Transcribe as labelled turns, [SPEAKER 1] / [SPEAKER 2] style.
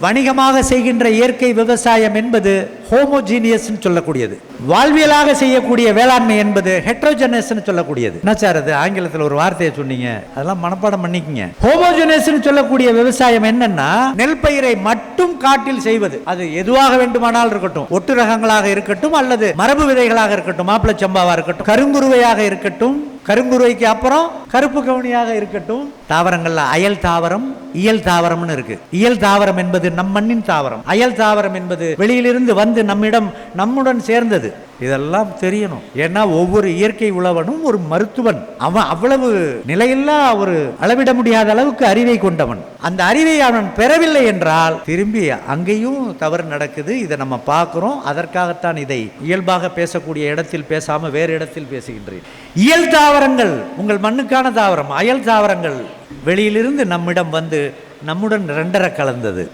[SPEAKER 1] வணிகமாக செய்கின்ற இயற்கை விவசாயம் என்பது ஹோமோஜீனியஸ் சொல்லக்கூடியது. வாழ்வியலாக செய்யக்கூடிய வேளாண்மை என்பது ஹெட்ரோஜனஸ் சொல்லக்கூடியது. என்ன சார் அது? ஆங்கிலத்தில் ஒரு வார்த்தையை சொன்னீங்க. அதெல்லாம் மனப்பாடம் பண்ணிக்கங்க. ஹோமோஜனஸ் சொல்லக்கூடிய விவசாயம் என்னன்னா நெல் பயிரை மட்டும் காட்டில் செய்வது. அது எதுவாக வேண்டுமானால் இருக்கட்டும். ஒட்டு ரகங்களாக இருக்கட்டும் அல்லது மரபு விதைகளாக இருக்கட்டும். மாப்பிள சம்பாவா இருக்கட்டும். கருங்குருவையாக இருக்கட்டும். கருங்குருவைக்கு அப்புறம் கருப்பு கவுனியாக இருக்கட்டும். தாவரங்கள்ல அயல் தாவரம் இயல் தாவரம்னு இருக்கு. இயல் தாவரம் என்பது நம் மண்ணின் தாவரம். அயல் தாவரம் என்பது வெளியிலிருந்து வந்து நம்மிடம் நம்முடன் சேர்ந்தது. இதெல்லாம் தெரியணும். ஏன்னா ஒவ்வொரு இயற்கை உழவனும் ஒரு மருத்துவன். அவன் அவ்வளவு நிலையில்லா ஒரு அளவிட முடியாத அளவுக்கு அறிவை கொண்டவன். அந்த அறிவை அவன் பெறவில்லை என்றால் திரும்பி அங்கேயும் தவறு நடக்குது. இதை நம்ம பார்க்குறோம். அதற்காகத்தான் இதை இயல்பாக பேசக்கூடிய இடத்தில் பேசாம வேறு இடத்தில் பேசுகின்றேன். இயல் தாவரங்கள் உங்கள் மண்ணுக்கான தாவரம் அயல் தாவரங்கள் வெளியிலிருந்து நம்மிடம் வந்து நம்முடன் ரெண்டரை கலந்தது.